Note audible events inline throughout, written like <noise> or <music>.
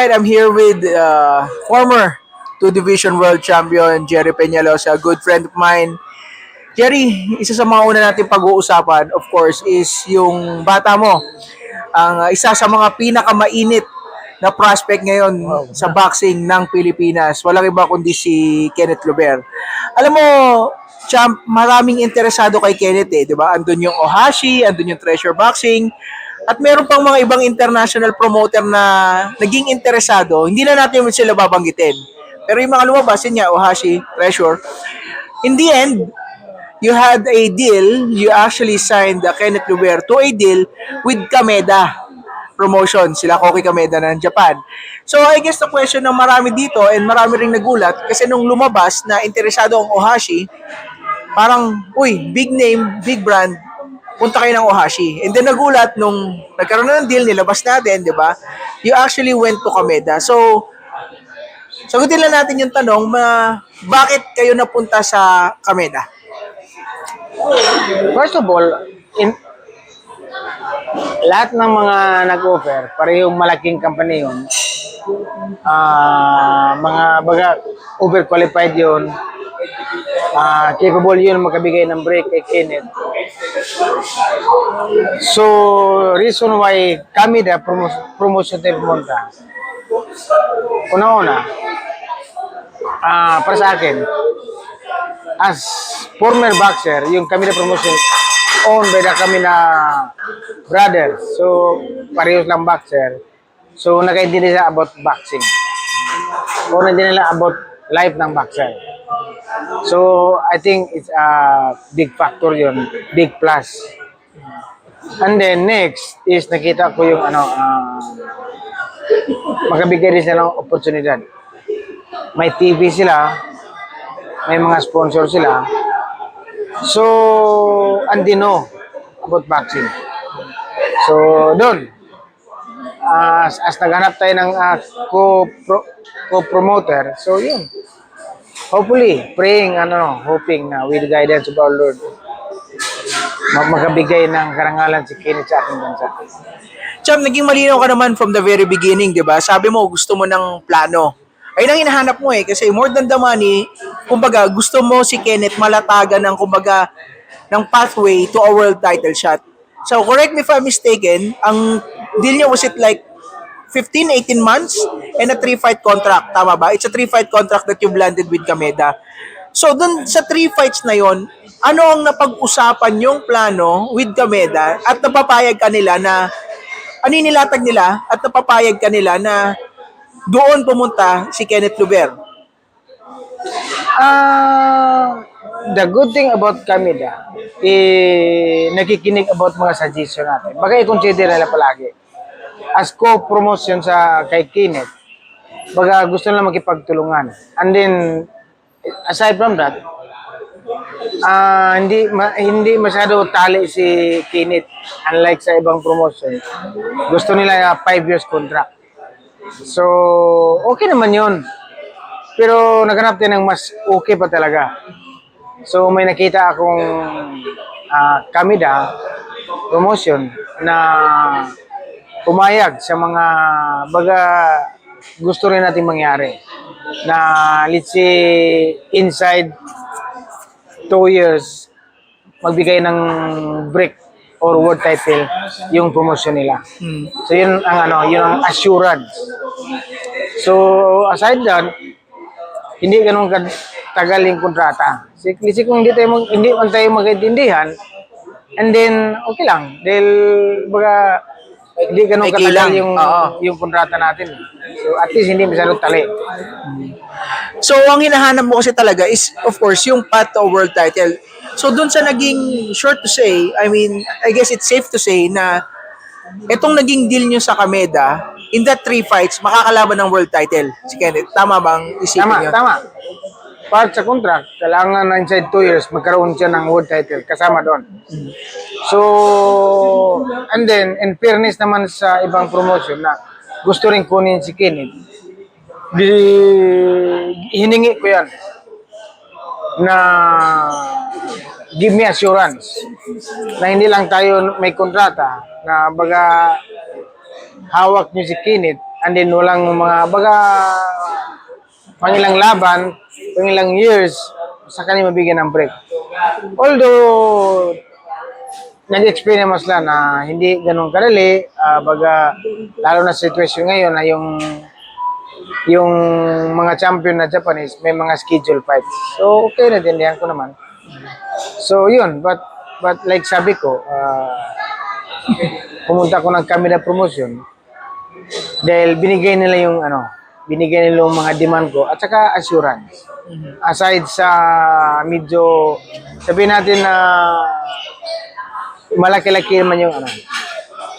right, I'm here with uh, former two division world champion Jerry Peñalosa, a good friend of mine. Jerry, isa sa mga una natin pag-uusapan, of course, is yung bata mo. Ang uh, isa sa mga pinakamainit na prospect ngayon sa boxing ng Pilipinas. Walang iba kundi si Kenneth Luber. Alam mo, champ, maraming interesado kay Kenneth eh, di ba? Andun yung Ohashi, andun yung Treasure Boxing, at meron pang mga ibang international promoter na naging interesado. Hindi na natin sila babanggitin. Pero yung mga lumabas, yun nga, Ohashi, Treasure. In the end, you had a deal, you actually signed uh, Kenneth Luber to a deal with Kameda promotion, sila Koki Kameda ng Japan. So I guess the question ng marami dito and marami ring nagulat kasi nung lumabas na interesado ang Ohashi, parang, uy, big name, big brand, punta kayo ng Ohashi. And then nagulat nung nagkaroon na ng deal, nilabas natin, di ba? You actually went to Kameda. So, sagutin lang natin yung tanong, ma, bakit kayo napunta sa Kameda? First of all, in, lahat ng mga nag-offer, parehong malaking company yun. Ah, mga baga overqualified yun. Ah, capable yun makabigay ng break kay Kenneth. So, reason why kami na promo- promotion tayo pumunta. Una-una, ah, para sa akin, as former boxer, yung kami na promotion, by na kami na brother. So, parehos lang boxer. So, nakaintindi sila about boxing. O hindi nila about life ng boxer. So, I think it's a big factor yun. Big plus. And then, next is nakita ko yung ano, ah, makabigay rin sila ng oportunidad. May TV sila, may mga sponsor sila. So, andino about boxing. So, doon. As, as naghanap tayo ng uh, co, pro, co-promoter, so yun. Hopefully, praying, ano, hoping na with the guidance of our Lord, mag makabigay ng karangalan si Kenneth sa ating bansa. Cham, naging malinaw ka naman from the very beginning, di ba? Sabi mo, gusto mo ng plano. Ayun ang hinahanap mo eh. Kasi more than the money, kumbaga, gusto mo si Kenneth malatagan ng, kumbaga, ng pathway to a world title shot. So, correct me if I'm mistaken, ang deal niya was it like 15, 18 months and a three-fight contract. Tama ba? It's a three-fight contract that you've landed with Kameda. So, dun sa three fights na yon, ano ang napag-usapan yung plano with Kameda at napapayag ka nila na ano nilatag nila at napapayag ka nila na doon pumunta si Kenneth Luber. Ah, the good thing about Kamida, eh, nakikinig about mga suggestion natin. Baga i-consider nila palagi. As co-promotion sa kay Kenneth, baga gusto nila makipagtulungan. And then, aside from that, ah hindi ma, hindi masyado tali si Kenneth unlike sa ibang promotion. Gusto nila 5 years contract. So, okay naman 'yun. Pero naghanap din ng mas okay pa talaga. So may nakita akong uh, Kamida promotion na pumayag sa mga baga gusto rin natin mangyari. Na let's say inside two years magbigay ng break or world title yung promotion nila. So yun ang ano, yun ang assurance. So aside that, hindi ganun katagal yung kontrata. Si, kasi kung hindi tayo mag, hindi man tayo magkaintindihan, and then okay lang. Dahil baga hindi ganun May katagal kilang. yung Oo. yung kontrata natin. So at least hindi masyadong tali. So, ang hinahanap mo kasi talaga is, of course, yung path to a world title. So, dun sa naging, short to say, I mean, I guess it's safe to say na itong naging deal nyo sa Kameda, in that three fights, makakalaban ng world title si Kenneth. Tama bang isipin Tama, nyo? tama. Part sa contract, kailangan na inside two years magkaroon siya ng world title kasama doon. So, and then, in fairness naman sa ibang promotion na gusto rin kunin si Kenneth, di, hiningi ko yan na give me assurance na hindi lang tayo may kontrata na baga hawak niyo si Kenneth and then walang mga baga pangilang laban, pangilang years, sa kanya mabigyan ng break. Although, nag-explain naman sila na hindi ganun kadali, ah, baga, lalo na situation ngayon na yung yung mga champion na Japanese may mga schedule fights. So, okay, natindihan ko naman. So, yun. But, but like sabi ko, ah, pumunta ko ng Kamida Promotion dahil binigay nila yung ano, binigay nila yung mga demand ko at saka assurance. Aside sa medyo, sabihin natin na malaki-laki naman yung ano,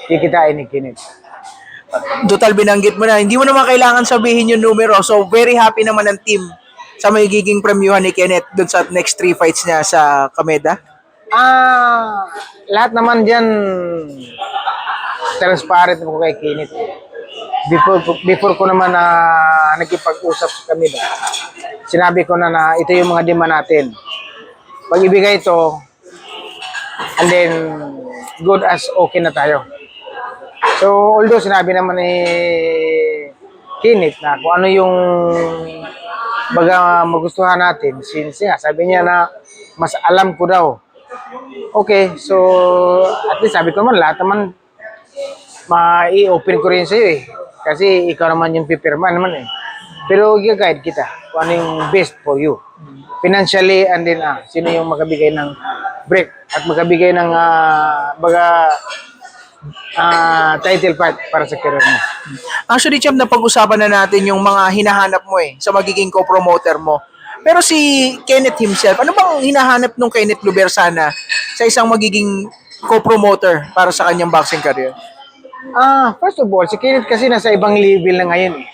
kikitain ni Kinit. Total binanggit mo na, hindi mo naman kailangan sabihin yung numero. So, very happy naman ang team sa magiging premyuhan ni Kenneth dun sa next three fights niya sa Kameda. Ah, lahat naman diyan transparent ako kay Kinit. Before before ko naman na nakipag-usap sa kanila, sinabi ko na na ito yung mga demand natin. Pag ibigay ito, and then good as okay na tayo. So, although sinabi naman ni Kinit na kung ano yung baga magustuhan natin, since nga, sabi niya na mas alam ko daw Okay, so at least sabi ko naman lahat naman ma-i-open ko rin sa'yo eh. Kasi ikaw naman yung pipirma naman eh. Pero i-guide kita kung ano yung best for you. Financially and then ah, sino yung makabigay ng break at makabigay ng ah, baga ah, title fight para sa career mo. Actually, Champ, napag-usapan na natin yung mga hinahanap mo eh sa magiging co-promoter mo. Pero si Kenneth himself, ano bang hinahanap nung Kenneth Luber sana sa isang magiging co-promoter para sa kanyang boxing career? Ah, first of all, si Kenneth kasi nasa ibang level na ngayon eh.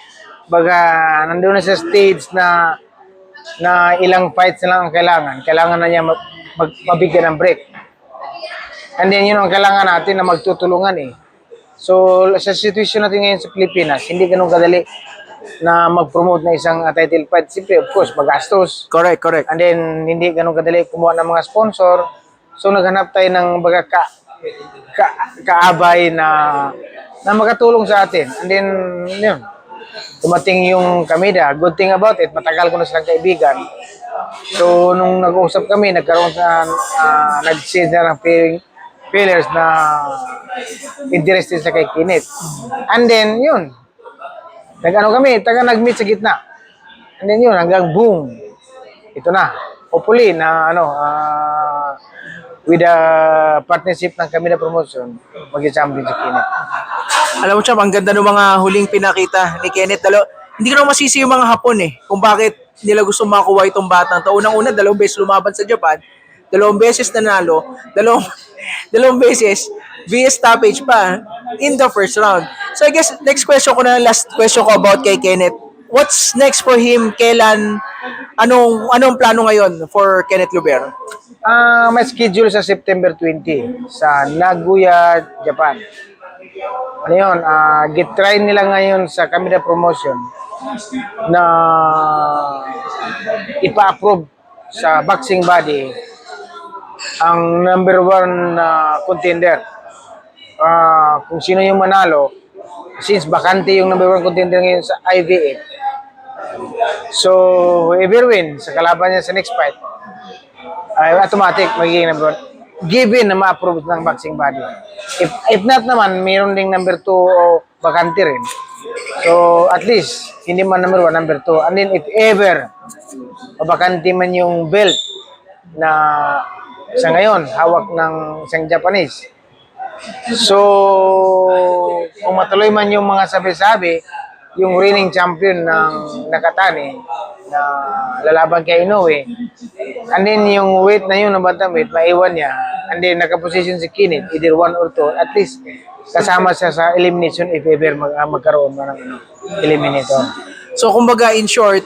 Baga, nandun na sa stage na na ilang fights na lang ang kailangan. Kailangan na niya mag, mag, mabigyan ng break. And then, yun ang kailangan natin na magtutulungan eh. So, sa situation natin ngayon sa Pilipinas, hindi ganun kadali na mag-promote na isang uh, title fight. Siyempre, of course, magastos. Correct, correct. And then, hindi ganun kadali kumuha ng mga sponsor. So, naghanap tayo ng baga ka, ka, kaabay na na makatulong sa atin. And then, yun, tumating yung Kamida. Good thing about it, matagal ko na silang kaibigan. So, nung nag-usap kami, nagkaroon sa, uh, nag-send na ng feeling, feelers na interested sa kay Kinit. And then, yun, nag-ano kami, taga nag-meet sa gitna. And then yun, hanggang boom, ito na. Hopefully na ano, ah, with the partnership ng kami na promotion, mag-champion si Kinit. Alam mo, Champ, ang ganda ng mga huling pinakita ni Kenneth. Dalo, hindi ko na masisi yung mga Hapon eh, kung bakit nila gusto makuha itong batang to. Unang-una, dalawang beses lumaban sa Japan, dalawang beses nanalo, dalawang, <laughs> dalawang beses via stoppage pa in the first round. So I guess next question ko na, last question ko about kay Kenneth. What's next for him? Kailan? Anong anong plano ngayon for Kenneth Luber? Ah, may schedule sa September 20 sa Nagoya, Japan. Ano yun, ah, get try nila ngayon sa Kamida Promotion na ipa-approve sa boxing body ang number one na contender. Ah, kung sino yung manalo, since bakante yung number one contender ngayon sa IVF, so whoever win sa kalaban niya sa next fight, ay automatic magiging number one. Given na ma-approve ng boxing body. If, if not naman, mayroon ding number two o bakante rin. So, at least, hindi man number one, number two. And then, if ever, mabakante man yung belt na sa ngayon, hawak ng isang Japanese. So, kung matuloy man yung mga sabi-sabi, yung reigning champion ng Nakatani na lalaban kay Inoue, and then yung weight na yun, ng bantamweight, maiwan niya, and then nakaposition si Kinit, either one or two, at least kasama siya sa elimination if ever mag, ah, magkaroon ng ano, eliminator. So kumbaga in short,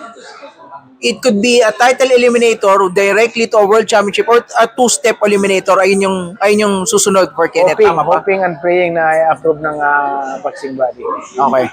it could be a title eliminator directly to a world championship or a two-step eliminator ayun yung ayun yung susunod for Kenneth Hoping, tama ba? hoping and praying na i-approve ng ah, boxing body. Okay.